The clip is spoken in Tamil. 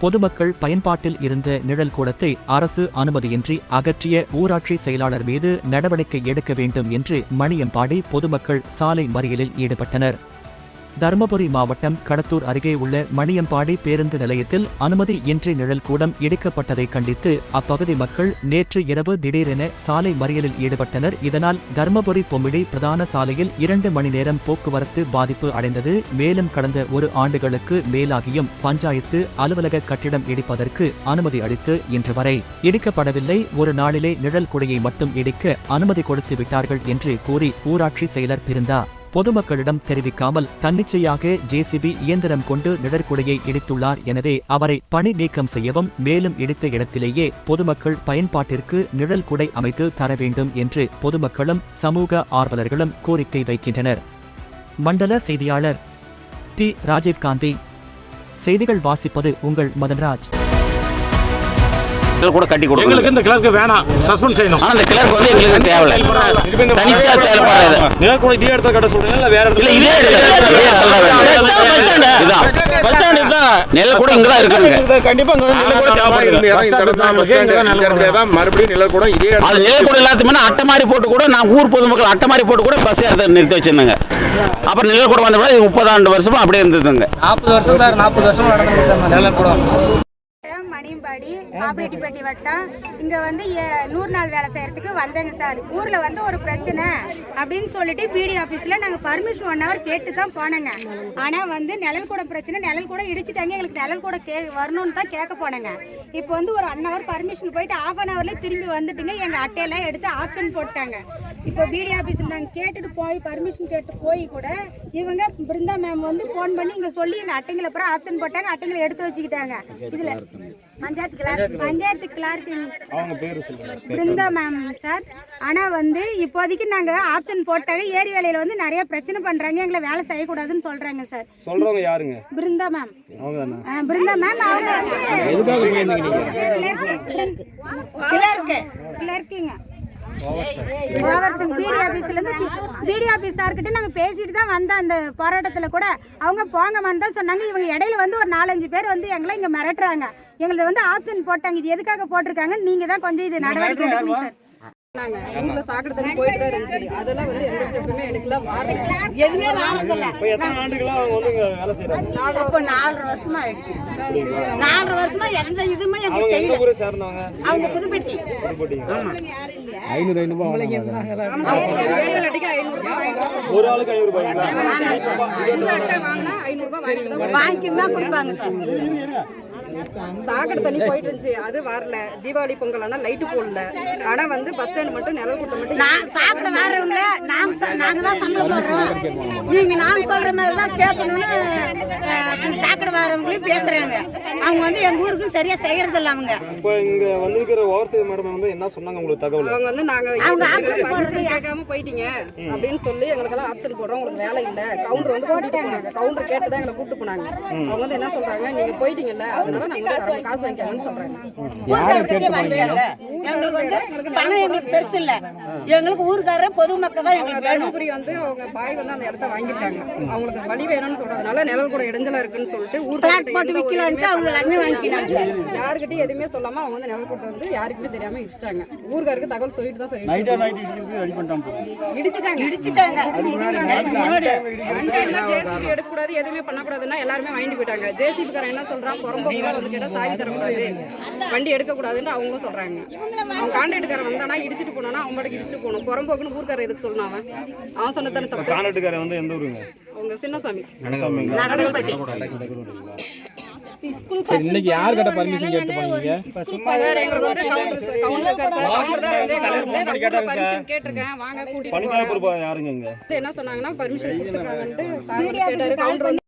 பொதுமக்கள் பயன்பாட்டில் இருந்த நிழல் கூடத்தை அரசு அனுமதியின்றி அகற்றிய ஊராட்சி செயலாளர் மீது நடவடிக்கை எடுக்க வேண்டும் என்று மணியம்பாடி பொதுமக்கள் சாலை மறியலில் ஈடுபட்டனர். தருமபுரி மாவட்டம் கடத்தூர் அருகே உள்ள மணியம்பாடி பேருந்து நிலையத்தில் அனுமதி இன்றி நிழல் கூடம் இடிக்கப்பட்டதை கண்டித்து அப்பகுதி மக்கள் நேற்று இரவு திடீரென சாலை மறியலில் ஈடுபட்டனர். இதனால் தருமபுரி பொம்மிடி பிரதான சாலையில் இரண்டு மணி நேரம் போக்குவரத்து பாதிப்பு அடைந்தது. மேலும் கடந்த ஒரு ஆண்டுகளுக்கு மேலாகியும் பஞ்சாயத்து அலுவலக கட்டிடம் இடிப்பதற்கு அனுமதி அளித்து இன்று வரை இடிக்கப்படவில்லை. ஒரு நாளிலே நிழல் குடையை மட்டும் இடிக்க அனுமதி கொடுத்து விட்டார்கள் என்று கூறி ஊராட்சி செயலர் பிருந்தா பொதுமக்களிடம் தெரிவிக்காமல் தன்னிச்சையாக ஜேசிபி இயந்திரம் கொண்டு நிழற்குடையை இடித்துள்ளார் எனவே அவரை பணி நீக்கம் செய்யவும் மேலும் இடித்த இடத்திலேயே பொதுமக்கள் பயன்பாட்டிற்கு நிழல் குடை அமைத்து தர வேண்டும் என்று பொதுமக்களும் சமூக ஆர்வலர்களும் கோரிக்கை வைக்கின்றனர். மண்டல செய்தியாளர் டி. ராஜீவ்காந்தி. செய்திகள் வாசிப்பது உங்கள் மதன்ராஜ். கூட கட்டி கொடுக்கணும் எங்களுக்கு இந்த கிளர்க்கு வேணாம். சஸ்பெண்ட் செய்யணும். ஆனா இந்த கிளர்க் வந்து எங்களுக்கு தேவையில்ல. தனிச்சா தேவைப்படுறது நிலக்கூட இதே இடத்துல கட்ட சொல்றீங்க இல்ல வேற இல்ல இதே இடத்துல இதே இடத்துல. இதான் கூட இருக்குங்க. கண்டிப்பா இருந்து இடம் இந்த இடம் தான் பஸ் ஸ்டாண்டு. இடத்துல தான் மறுபடியும் நிழல் கூட இதே அது இடத்துல நெல் கூட எல்லாத்துக்குமே அட்டை மாதிரி போட்டு கூட நான் ஊர் பொதுமக்கள் அட்டை மாதிரி போட்டு கூட பஸ் ஏறத நிறுத்தி வச்சிருந்தேங்க. அப்புறம் நெல் கூட வந்த முப்பதாண்டு வருஷமா அப்படியே இருந்ததுங்க. நாற்பது வருஷம் சார் நாற்பது வருஷம் நடந்துருக்கு சார் கூட. மணியம்பாடி பாப்பிரெட்டிப்பட்டி வட்டம் இங்கே வந்து நூறு நாள் வேலை செய்கிறதுக்கு வந்தேங்க சார். ஊரில் வந்து ஒரு பிரச்சனை அப்படின்னு சொல்லிட்டு பிடி ஆஃபீஸில் நாங்கள் பர்மிஷன் ஒன் ஹவர் கேட்டு தான் போனோங்க. ஆனால் வந்து நிழல் கூட பிரச்சனை நிழல் கூட இடிச்சுட்டாங்க. எங்களுக்கு நிழல் கூட கே வரணும்னு தான் கேட்க போனேங்க. இப்போ வந்து ஒரு ஒன் ஹவர் பர்மிஷன் போயிட்டு ஆஃப் அன் ஹவர்லேயே திரும்பி வந்துட்டுங்க. எங்கள் அட்டையெல்லாம் எடுத்து ஆப்ஷன் போட்டாங்க. இப்போ பிடி ஆஃபீஸில் நாங்கள் கேட்டுட்டு போய் பர்மிஷன் கேட்டு போய் கூட இவங்க பிருந்தா மேம் வந்து ஃபோன் பண்ணி இங்கே சொல்லி எங்கள் அட்டைங்களை அப்புறம் ஆப்ஷன் போட்டாங்க அட்டைங்களை எடுத்து வச்சுக்கிட்டாங்க. இதில் panchayat clerk panchayat clerk Brinda ma'am sir. ஆனால் வந்து இப்போதைக்கு நாங்கள் ஆப்ஷன் போட்டாங்க ஏரி வேலையில் வந்து நிறைய பிரச்சனை பண்ணுறாங்க எங்களை வேலை செய்யக்கூடாதுன்னு சொல்கிறாங்க சார். யாருங்க? பிருந்தா மேம் பிருந்தா மேம் அவங்க வந்து கிளர்க்கு கிளர்க்குங்க ஓவர்சன் பிடி ஆஃபீஸ்லேருந்து பிடி ஆஃபீஸ் சார்கிட்ட நாங்கள் பேசிட்டு தான் வந்தோம். அந்த போராட்டத்தில் கூட அவங்க போங்கம்மான்னு தான் சொன்னாங்க. இவங்க இடையில வந்து ஒரு நாலஞ்சு பேர் வந்து எங்களை இங்கே மிரட்டுறாங்க. எங்களை வந்து ஆப்ஷன் போட்டாங்க. இது எதுக்காக போட்டிருக்காங்க நீங்கள் தான் கொஞ்சம் இது நடவடிக்கை எடுக்கணும் சார் சாக்கடை தண்ணி போயிட்டு தான் இருந்துச்சு. அதெல்லாம் வந்து எந்த ஸ்டெப்புமே எடுக்கல. வாரல எதுவுமே இப்போ நாலரை வருஷமா ஆயிடுச்சு. நாலரை வருஷமா எந்த இதுவுமே அவங்க எங்களுக்கு அவங்க புதுப்பட்டி. ஐநூறு ஐநூறு ஒரு ஆளுக்கு ஐநூறு ரூபாய் வாங்கிட்டு தான் கொடுப்பாங்க சார். சாக்கடை தண்ணி போயிட்டு இருந்துச்சு. அது வரல. தீபாவளி பொங்கல் ஆனா லைட்டு போடல. ஆனா வந்து பஸ் ஸ்டாண்ட் மட்டும் நிழல் கூட்டம் மட்டும் நான் சாப்பிட வரவங்கள நாங்க ச- நாங்க தான் சம்பளம் போடுறோம். நீங்க நாங்க சொல்ற மாதிரி தான் கேட்கணும்னு சாக்கடை வரவங்களையும் பேசுறாங்க. அவங்க வந்து எங்க ஊருக்கு சரியா செய்யறது இல்ல அவங்க. இப்போ இங்க வந்திருக்கிற ஓவர்சீஸ் மேடம் வந்து என்ன சொன்னாங்க உங்களுக்கு தகவல்? அவங்க வந்து நாங்க அவங்க பர்மிஷன் கேட்காம போயிட்டீங்க. அப்படின்னு சொல்லி எங்களுக்கெல்லாம் ஆப்ஷன் போடுறோம். உங்களுக்கு வேலை இல்ல. கவுண்டர் வந்து கூட்டிட்டு போனாங்க. கவுண்டர் கேட்டு தான் எங்களை கூட்டு போனாங்க. அவங்க வந்து என்ன சொல்றாங்க? நீங்க போயிட்டீங்கல்ல அதனால காசு வாங்கிக்கலாம்னு சொல்றாங்க எங்களுக்கு வந்து பணம் எங்களுக்கு பெருசு இல்ல. எங்களுக்கு ஊருக்காரர் பொதுமக்கள் தான் எங்களுக்கு வேணும். தருமபுரி வந்து அவங்க பாய் வந்து அந்த இடத்த வாங்கிட்டாங்க. அவங்களுக்கு வழி வேணும்னு சொல்றதுனால நிழல் கூட இடைஞ்சலா இருக்குன்னு சொல்லிட்டு பிளாட் போட்டு விக்கலான்ட்டு அவங்க லஞ்சம் வாங்கிக்கிறாங்க யாருக்கிட்டையும் எதுவுமே சொல்லாம அவங்க வந்து நிழல் கூட்டம் வந்து யாருக்குமே தெரியாம இடிச்சிட்டாங்க. ஊருக்காருக்கு தகவல் சொல்லிட்டு தான் சொல்லி இடிச்சிட்டாங்க. இடிச்சிட்டாங்க. ஜேசிபி எடுக்கக்கூடாது எதுவுமே பண்ணக்கூடாதுன்னா எல்லாருமே வாங்கிட்டு போயிட்டாங்க. ஜேசிபி காரன் என்ன சொல்றான்? வந்து கேட்டா சாவி தரக்கூடாது. வண்டி எடுக்கக்கூடாதுன்னு அவங்களும் சொல்றாங்க. அவன் கான்ட்ராக்டுக்காரன் வந்தானா இடிச்சிட்டு போனானா அவன் பாட்டுக்கு இடிச்சிட்டு போகணும். புறம்போக்குன்னு ஊர்க்காரர் எதுக்கு சொல்லணும் அவன்? அவன் சொன்னதானே தப்பு? கான்ட்ராக்டுக்காரர் வந்து எந்த ஊருங்க? அவங்க சின்னசாமி. இன்னைக்கு யார் கிட்ட பர்மிஷன் கேட்டு என்ன சொன்னாங்கன்னா பர்மிஷன் கொடுத்துருக்காங்கன்ட்டு சார் வந்து கேட்டாரு. கவுண்டர் வந்து